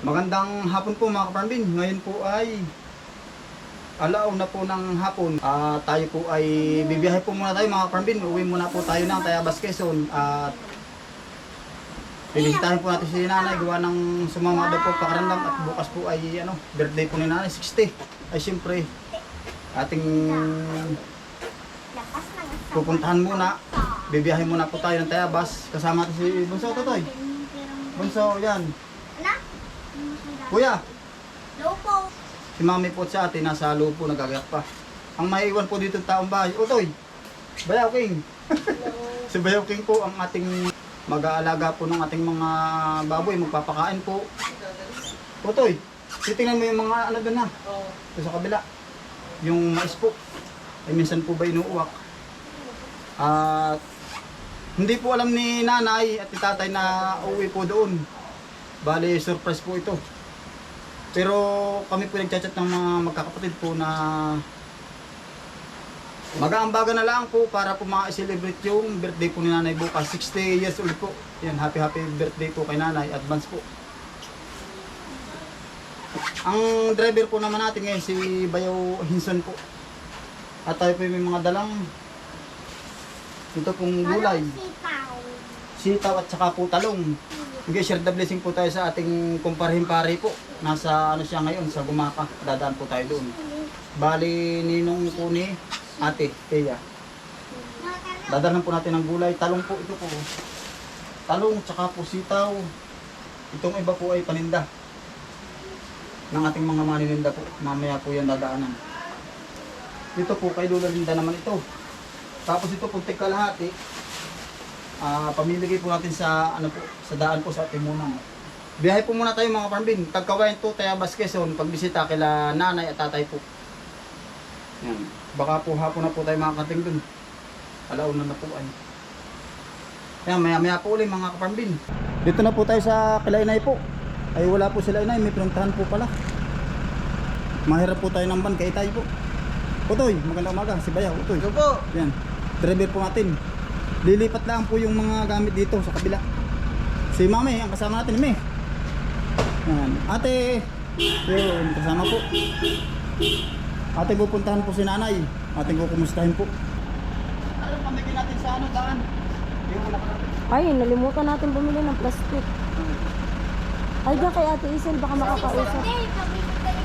Magandang hapon po mga kaparambin. Ngayon po ay alaw na po ng hapon. Ah, tayo po ay bibiyahe po muna tayo mga kaparambin. Uwi muna po tayo ng Tayabas Quezon. At bibisitahin po natin si nanay. Gawa ng sumama daw po pakarandam. At bukas po ay ano, birthday po ni nanay. 60. Ay siyempre, ating pupuntahan muna. Bibiyahe muna po tayo ng Tayabas. Kasama natin si Bunso Totoy. Bunso, yan. Kuya, Lopo. Si mami po sa atin, nasa lupo, nagagayak pa. Ang maiiwan po dito taong bahay, Utoy, Bayaw King. si Bayaw King po ang ating mag-aalaga po ng ating mga baboy, magpapakain po. Utoy, titingnan mo yung mga ano doon ha, Doon sa kabila. Yung mais po, ay minsan po ba inuuwak. At hindi po alam ni nanay at ni tatay na uwi po doon. Bali, surprise po ito. Pero kami po nagchat-chat ng mga magkakapatid po na mag-aambaga na lang po para po ma-celebrate yung birthday po ni nanay bukas. 60 years old po. Yan, happy happy birthday po kay nanay. Advance po. Ang driver po naman natin ngayon si Bayaw Hinson po. At tayo po may mga dalang ito pong gulay, sitaw at saka po talong. Okay, share the blessing po tayo sa ating kumparehing pare po. Nasa ano siya ngayon, sa Gumaka. Dadaan po tayo doon. Bali, ninong po ni ate, Teya. Dadalhan po natin ng gulay. Talong po ito po. Talong, tsaka po sitaw. Itong iba po ay paninda. Ng ating mga manininda po. Mamaya po yan dadaanan. Dito po kay Lula Linda naman ito. Tapos ito puntik kalahati. Ah, pamimigay po natin sa ano po, sa daan po sa ating munang. Biyahe po muna tayo mga parmbin. Pagkawain to Tayabas Quezon, pagbisita kila nanay at tatay po. Yan. Baka po hapon na po tayo makakating dun. Alauna na po ay. Yan, maya maya po ulit mga kaparmbin. Dito na po tayo sa kila inay po. Ay wala po sila inay, may pinuntahan po pala. Mahirap po tayo ng ban kay tayo po. Utoy, magandang umaga. Si Bayaw, Utoy. Ito po. Yan. Driver po natin. Lilipat lang po yung mga gamit dito sa kabila. Si Mami, ang kasama natin, Mami. Yan. Ate, yun, kasama po. Ate, pupuntahan po si nanay. Ate, kukumustahin po. Ano pamigay natin sa ano, daan? Ay, nalimutan natin bumili ng plastic. Ay, diyan kay Ate Isel, baka makakausap. Hindi, kami tayo.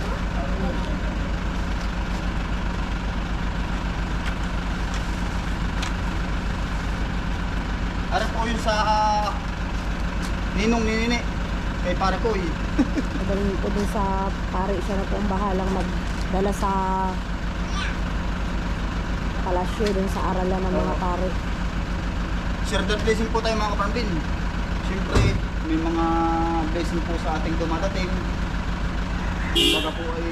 Ano po yun sa ah, ninong ninini. Kay pare ko eh. Magaling ko dun sa pare siya na po ang bahalang magdala sa palasyo dun sa aralan ng mga pare. Share the blessing po tayo mga kapambin. Siyempre, may mga blessing po sa ating dumadating. Kumbaga po ay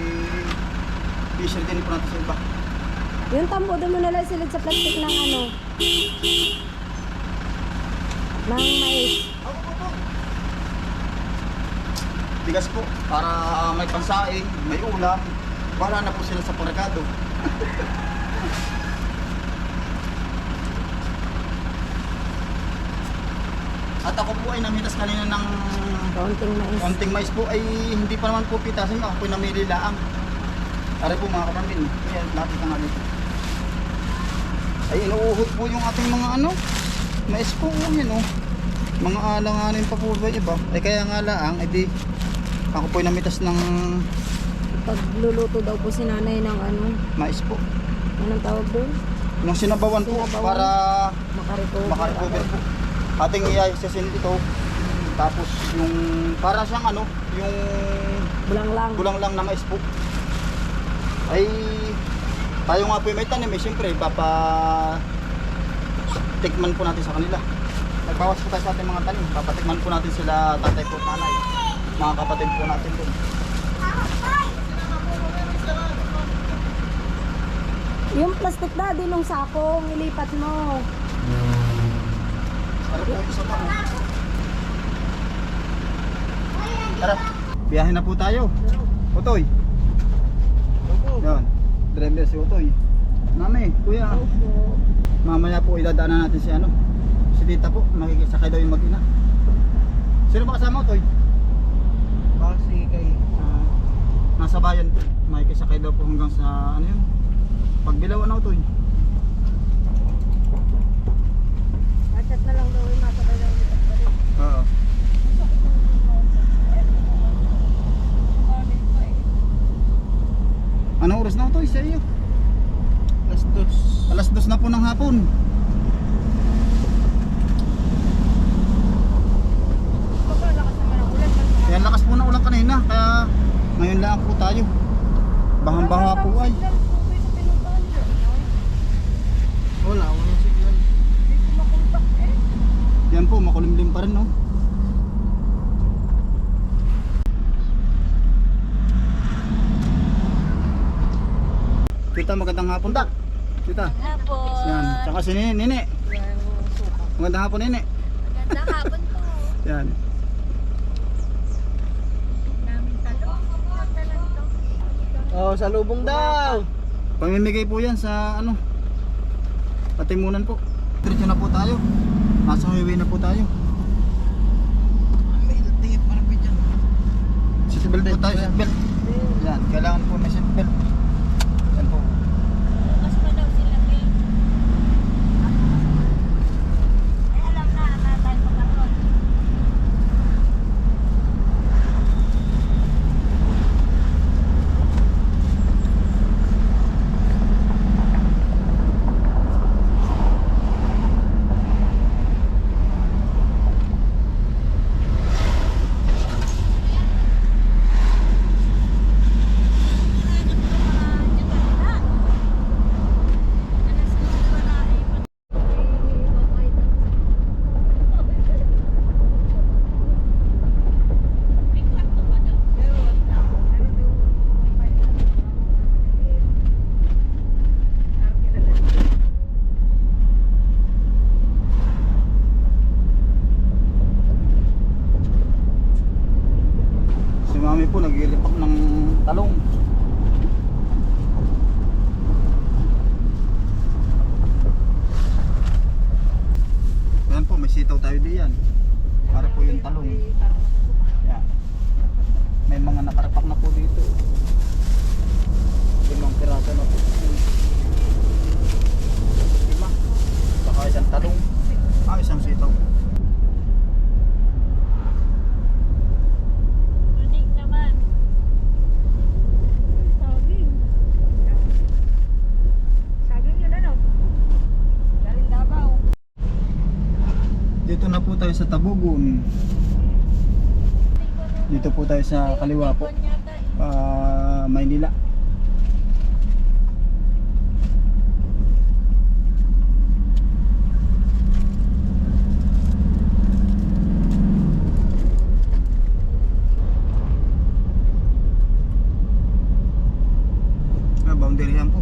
i-share din po natin sa iba. Yung tambo doon mo nalang silid sa plastic ng ano, ng mais. Bigas po, para may pansaing, may ulam. Wala na po sila sa paregado. At ako po ay namitas kanina ng Kaunting mais. konting mais po ay hindi pa naman po pitasin ako po namili laang. Ari po mga kapambin, kaya lapit na nga dito. Ay inuuhot po yung ating mga ano, mais po yan oh. Mga alanganin pa po ba iba? Ay kaya nga laang, edi ako po namitas ng Pagluluto daw po si nanay ng ano, mais po. anong tawag doon? Yung sinabawan po Sinabawan. para Makarecover. makarecover po. Ating i-season ito. Tapos yung para siyang ano, yung Bulang lang. kulang lang na mais po. Ay tayo nga po yung may tanim eh, siyempre papa tikman po natin sa kanila. Nagbawas po tayo sa ating mga tanim. Papatikman po natin sila tatay po nanay. Mga kapatid po natin doon. Yung plastic daddy nung sakong ilipat mo. Ano po yung isa pa? Tara, biyahe na po tayo. Otoy. Yan. Driver si Otoy. Mami, kuya. Mamaya po idadaanan natin si ano. Si tita po, makikisakay daw yung mag-ina. Sino ba kasama mo, Toy? Kasi kay Ah, nasa bayan po. May kisakay daw po hanggang sa ano yun. Pagbilaw ano, Toy? Machat na lang daw yung masabay ulit at balik. Oo. Anong oras na, Toy, sa iyo? Dos. Alas dos na po ng hapon. Kaya lakas po ng ulan kanina, kaya ngayon lang po tayo. Bahang-baha po ay. Wala, walang signal. Yan po, makulimlim pa rin, no? Tita, magandang hapon, tak. Tita. Hapon. Yan. Tsaka si Nini. Nini. Magandang hapon, Nini. Magandang hapon po. Yan. Oh, sa lubong daw. Pamimigay po yan sa ano patimunan po. Diretso na po tayo. Nasa highway na po tayo. Seatbelt po tayo, seatbelt. Yan, kailangan po may seatbelt. Yan po. Bukas pa daw sila kay. Ay, alam na. Na tayo magkaroon. Si mami po naglilipak ng talong. Yan po, may sitaw tayo diyan. Para po yung talong. Yan. May mga nakarapak na po dito. Limang piraso na po. Lima. Saka isang talong. Ah, isang sitaw. Yun ano? Dito na po tayo sa Tabugon. Dito po tayo sa kaliwa po. Ah, Maynila. Ah, boundary yan po.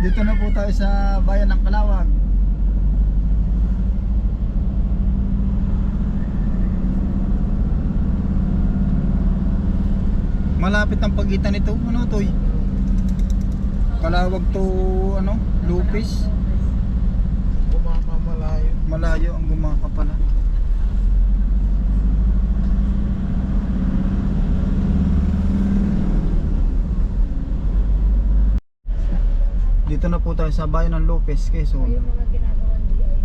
Dito na po tayo sa bayan ng Kalawag. Malapit ang pagitan nito. Ano to? Kalawag to ano? Lupis. Kumakamalayo. Malayo ang gumaka pala. Dito na po tayo sa bayan ng Lopez, Quezon. Yung mga ginagawang DIY.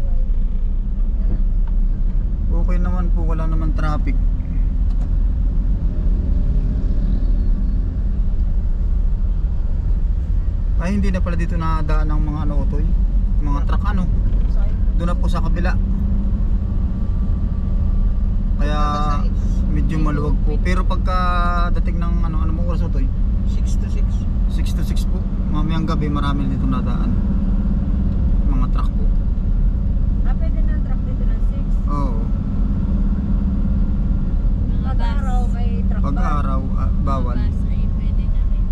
Okay naman po, wala naman traffic. Ay hindi na pala dito nadaan ng mga ano otoy, mga truck ano. Doon na po sa kabila. Kaya medyo maluwag po. Pero pagka dating ng ano ano mo oras otoy, 6 to 6. 6 to 6 po. Mamayang gabi marami na dito nadaan. Mga truck po. Ah, pwede na ang truck dito ng 6. Oo. Pag araw may truck Pag araw, ah, bawal. Bus ay pwede na rin.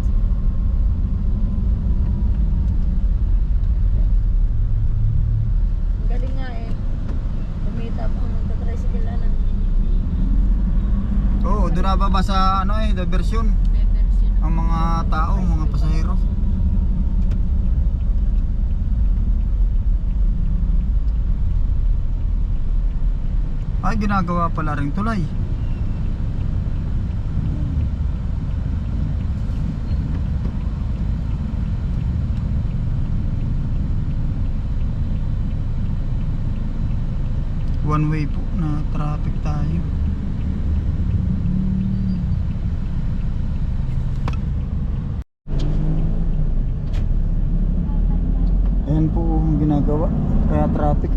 Ang galing nga eh. Kumita pa ng tricycle ano. Oo, doon nababa sa ano eh, diversion. Ang mga tao, mga pasahero. Ay, ginagawa pala rin tulay. One way po na traffic tayo. Ayan po ang ginagawa. Kaya traffic.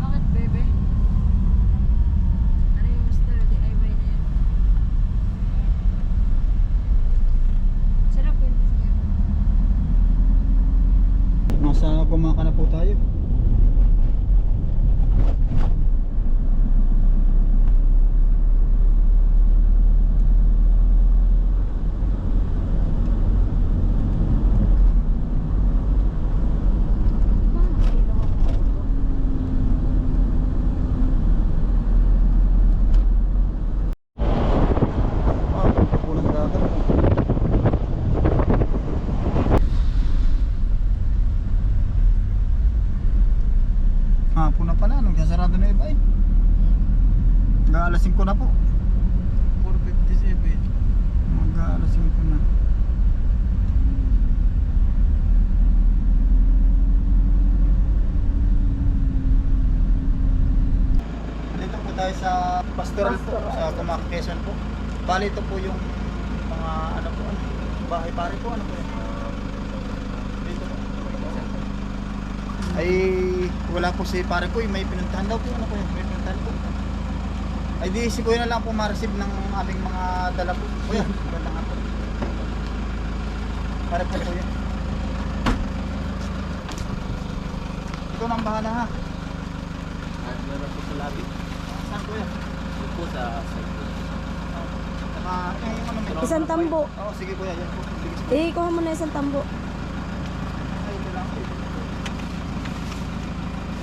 Bakit, bebe? Ano yung gusto? DIY na yan. Sarap yun. Nasa Gumaka na po tayo. Ah, pulang dagat. Hapon na pala, nung sasarado na iba eh. Mag-aalas 5 na po. 457. Mag-aalas 5 na. Dito po tayo sa pastoral po, sa Gumac, Quezon po. Bali ito po yung mga ano po, ano, bahay pare po, ano po yun? Dito po. Ay, wala po si pare ko, eh, may pinuntahan daw po, ano po yun, may pinuntahan po. Ay di si Kuya na lang po ma-receive ng aming mga dala po. Kuya, ganda nga po. Pare po Kuya. Ikaw na ang bahala ha. Meron po sa labi. Saan Kuya? Yun po sa Saka, yung ano may... Isang tambo. Oo, sige Kuya, yan po. Sige, sige. Eh, kuha mo na isang tambo. Ay, ito lang.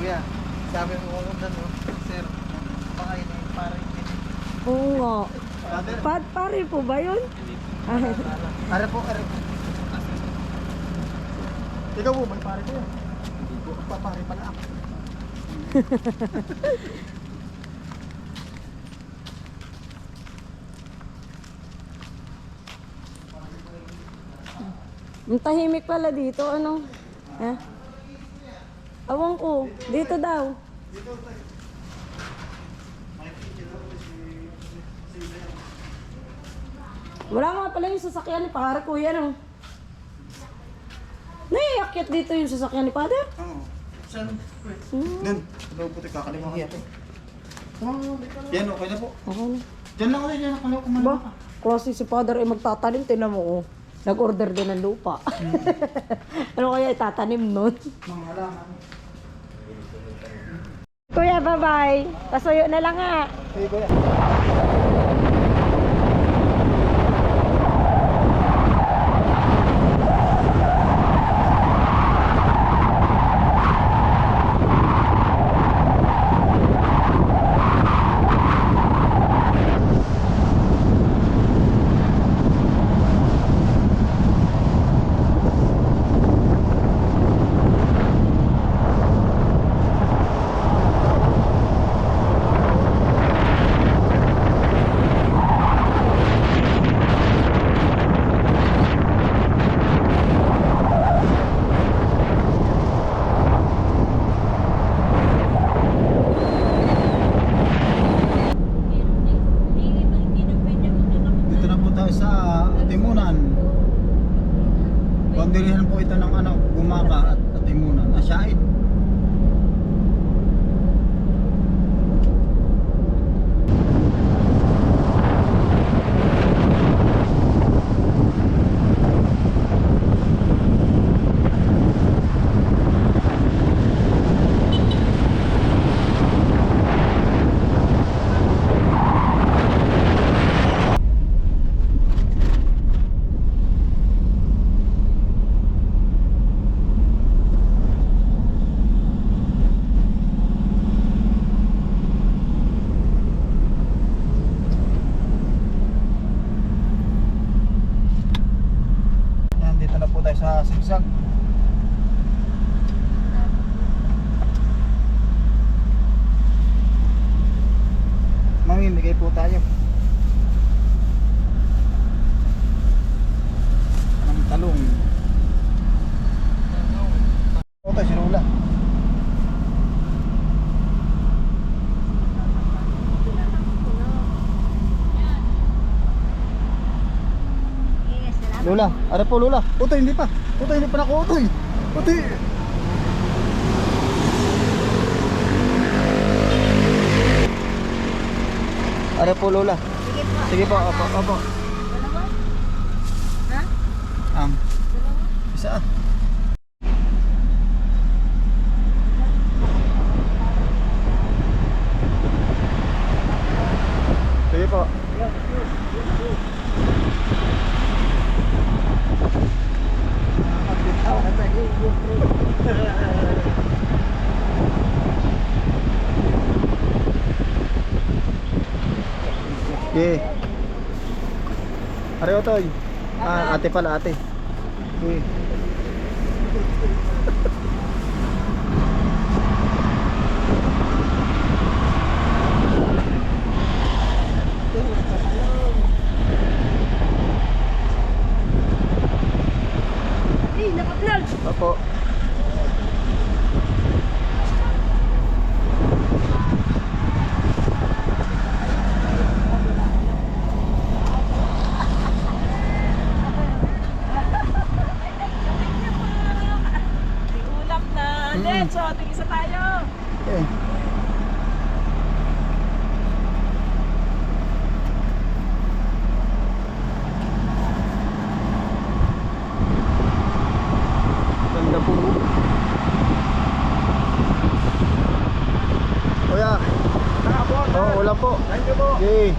Kuya, sabi mo kung ano, sir, baka yun yung parang Oo nga. Father, Pa pare po ba yun? Ah, Are po, are po. Ikaw po, may pare ko yan. Hindi po. Papare pala ako. ang tahimik pala dito, ano? Ha? Awang ko, dito daw. Wala nga pala yung sasakyan ni Pare Kuya, no? Naiakyat dito yung sasakyan ni Father? Oo. Saan? Hmm, Doon. Doon po, kakalimutan ko. Yan, okay na po. okay na. Diyan lang ulit, diyan lang ulit. Kumain Ba, klase si Father ay magtatanim, tinan mo, oh. Nag-order din ng lupa. ano kaya itatanim nun? Mga halaman. Kuya, bye-bye. Pasuyo na lang ha. Sige, kuya. Lula, ano po Lula? Utoy, hindi pa. Utoy, hindi pa na Utoy. Utoy. Ano po Lula? Sige po. Sige po, opo, opo. Dalawa? Ha? Um, Dalawa? isa ah. Sige po. Okay. Areho toy. Ah, ate pala ate. Okay. Eh, naka-vlog! Opo. Ulam na. Mm. Let's, so, tingisa tayo. Okay. Ganda po. Kuya. Oo, oh, wala po. Thank you po. Okay.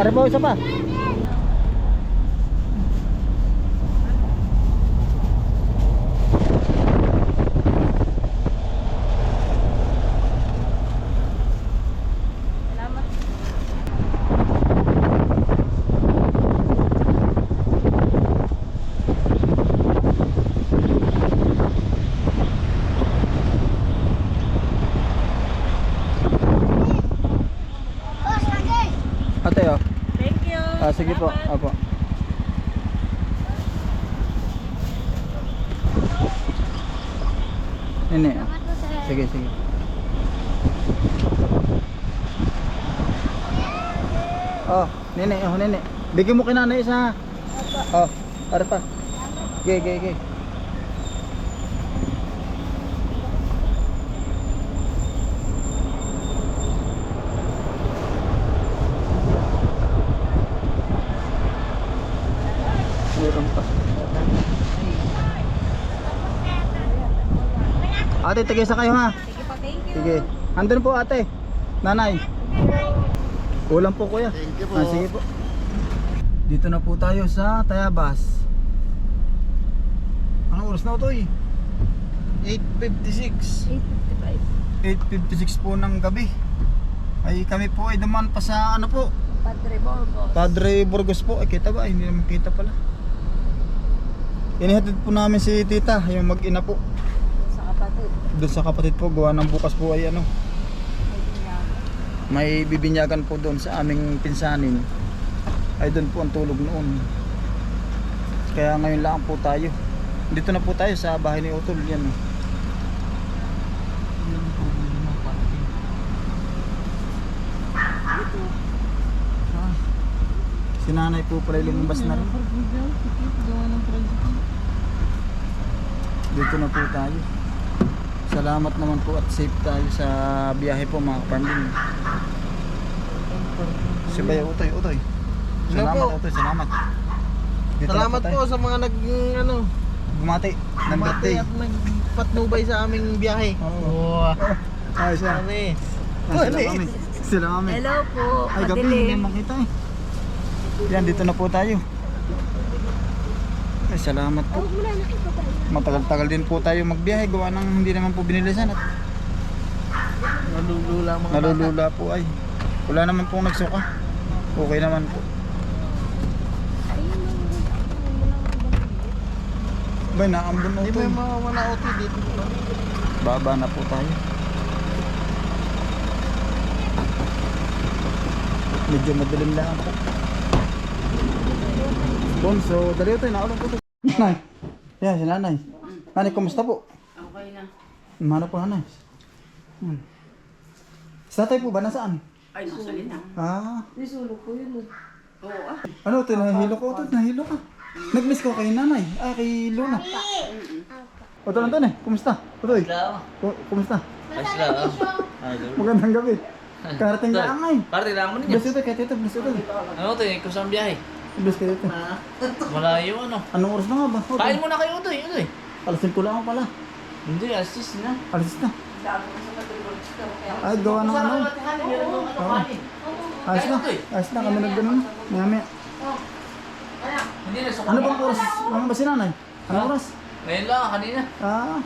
Are po, isa pa. Salamat. Ate, oh. Thank you. Ah, sige po. Salamat. Opo. Nene. ah. Sige, sige. Oh, nene, oh, nene. Bigyan mo kinanay isa. Oh, ara pa. Ge, ge, ge. Meron pa. Ate, tigisa kayo ha. Sige po, thank you. Sige. Andun po ate. Nanay. Kulang po kuya. Thank you po. Ah, sige po. Dito na po tayo sa Tayabas. Anong oras na ito eh? 8.56. 8.56 po ng gabi. Ay kami po ay duman pa sa ano po? Padre Borgo. Padre Burgos po. Ay kita ba? Ay, Hindi naman kita pala. Inihatid po namin si tita, yung mag-ina po. Doon sa kapatid po, gawa ng bukas po ay ano. May binyagan. may bibinyagan po doon sa aming pinsanin ay doon po ang tulog noon kaya ngayon lang po tayo dito na po tayo sa bahay ni Utol yan si nanay po pala lumabas na rin dito na po tayo salamat naman po at safe tayo sa biyahe po mga kapanding si Bayo Utoy Utoy salamat po. Utoy salamat Dito Salamat po sa mga nag ano, bumati ng birthday at nagpatnubay sa aming biyahe. Oo. ayos na Anis. Ah, sila kami sila kami Hello po. ay gabi hindi makita eh yan dito na po tayo ay salamat po. Matagal-tagal din po tayo magbiyahe. Gawa ng hindi naman po binilisan at Nalulula mga bata. nalulula po ay. Wala naman pong nagsuka. Okay naman po. Bay, naambon na Hindi ito. ba yung mga OT dito? Baba na po tayo. Medyo madilim lang po. Bonso, dali ito, naulong po ito. Nanay, yan si nanay. Nanay, kumusta po? Okay na. Mana po nanay? Hmm. Sa tatay po ba nasaan? Ay, nasa na. Ah, Nisulok ko yun. Oo ah. ano ito, nahilo ko ito, nahilo ka. Nag-miss ko kay nanay, ah, kay Luna. O, ito lang eh, kumusta? Utoy, ku- kumusta? Ah. Idol. Magandang gabi. Karating lang ay. Parte lang mo Bless ito, kay tito, bless ito. Ano to eh? Kusang biyahe. Bless kay tito. Malayo ano. Anong oras na nga ba? Utoy? Kain muna kayo to eh. Ito eh. Alas 5 lang ako pala. Hindi, assist na. Alas na. Ko sa. Ay, gawa ng ano. Oo. Ayos na. Ayos na, kami nagganon. Maya Hindi na, Ano bang oras? Ano ba si nanay? Anong oras? Ngayon lang, kanina. Ah,